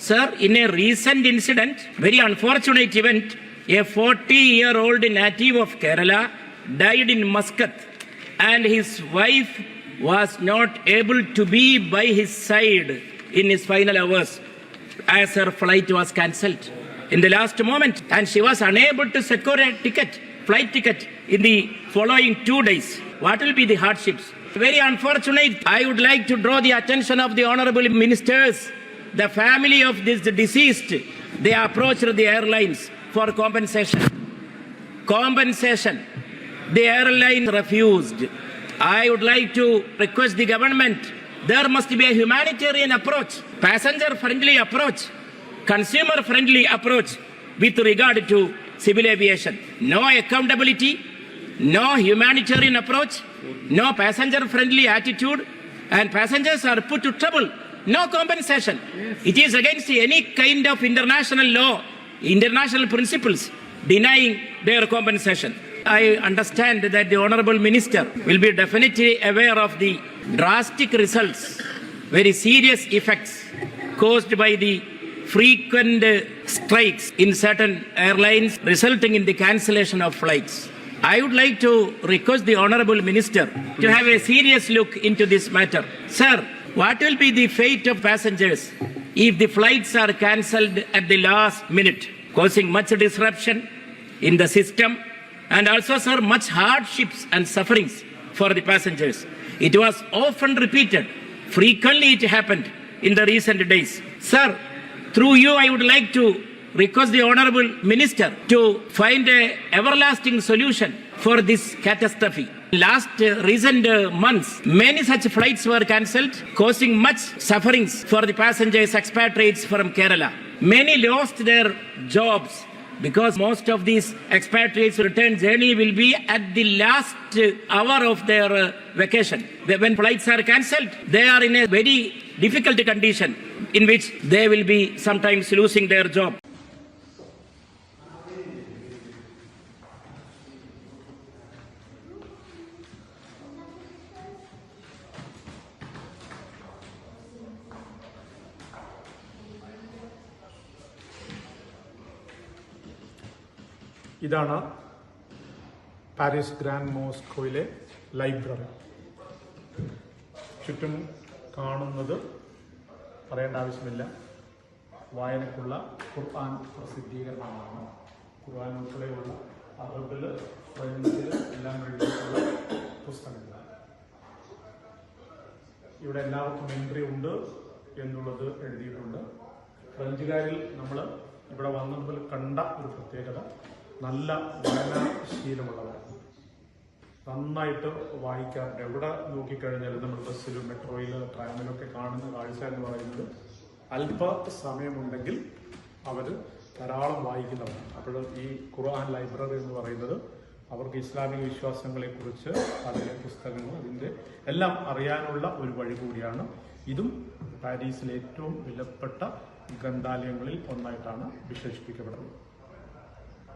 Sir, in a recent incident, very unfortunate event, a 40 year old native of Kerala died in Muscat, and his wife was not able to be by his side in his final hours as her flight was cancelled in the last moment, and she was unable to secure a ticket, flight ticket, in the following two days. What will be the hardships? Very unfortunate. I would like to draw the attention of the honorable ministers the family of this deceased, they approached the airlines for compensation. Compensation. The airline refused. I would like to request the government, there must be a humanitarian approach, passenger friendly approach, consumer friendly approach with regard to civil aviation. No accountability, no humanitarian approach, no passenger friendly attitude, and passengers are put to trouble no compensation. It is against any kind of international law, international principles, denying their compensation. I understand that the Honorable Minister will be definitely aware of the drastic results, very serious effects caused by the frequent strikes in certain airlines, resulting in the cancellation of flights. I would like to request the Honorable Minister to have a serious look into this matter. Sir, what will be the fate of passengers if the flights are cancelled at the last minute, causing much disruption in the system and also, sir, much hardships and sufferings for the passengers? It was often repeated, frequently it happened in the recent days. Sir, through you, I would like to request the Honorable Minister to find a everlasting solution for this catastrophe. Last uh, recent uh, months, many such flights were cancelled, causing much sufferings for the passengers, expatriates from Kerala. Many lost their jobs because most of these expatriates' return journey will be at the last uh, hour of their uh, vacation. When flights are cancelled, they are in a very difficult condition in which they will be sometimes losing their job. ഇതാണ് Paris grand മോസ്കോയിലെ library. ചുറ്റും കാണുന്നത് പറയേണ്ട ആവശ്യമില്ല. വായനക്കുള്ള ഖുർആൻ പ്രസിദ്ധീകരണമാണ്. ഖുർആൻ ഉൾപ്പെടെയുള്ള അറബിൽ ഫ്രഞ്ചിൽ എല്ലാം എഴുതിയിട്ടുള്ള പുസ്തകങ്ങൾ. ഇവിടെ എല്ലാവർക്കും എൻട്രി ഉണ്ട് എന്നുള്ളത് എഴുതിയിട്ടുണ്ട്. ഫ്രഞ്ചുകാരിൽ നമ്മൾ ഇവിടെ വന്നപ്പോൾ കണ്ട ഒരു പ്രത്യേകത നല്ല വായനാശീലമുള്ളവരാണ് നന്നായിട്ട് വായിക്കാറുണ്ട്. എവിടെ നോക്കിക്കഴിഞ്ഞാലും നമ്മൾ ബസ്സിലും മെട്രോയിലും ട്രാമിലൊക്കെ കാണുന്ന കാഴ്ച എന്ന് പറയുന്നത് അല്പ സമയമുണ്ടെങ്കിൽ അവർ ധാരാളം വായിക്കുന്നവരാണ്. അപ്പോൾ ഈ ഖുർആൻ ലൈബ്രറി എന്ന് പറയുന്നത് അവർക്ക് ഇസ്ലാമിക വിശ്വാസങ്ങളെ കുറിച്ച് അതിലെ പുസ്തകങ്ങൾ അതിന്റെ എല്ലാം അറിയാനുള്ള ഒരു വഴി കൂടിയാണ്. ഇതും പാരീസിലെ ഏറ്റവും വിലപ്പെട്ട ഗ്രന്ഥാലയങ്ങളിൽ ഒന്നായിട്ടാണ് വിശേഷിപ്പിക്കപ്പെടുന്നത്.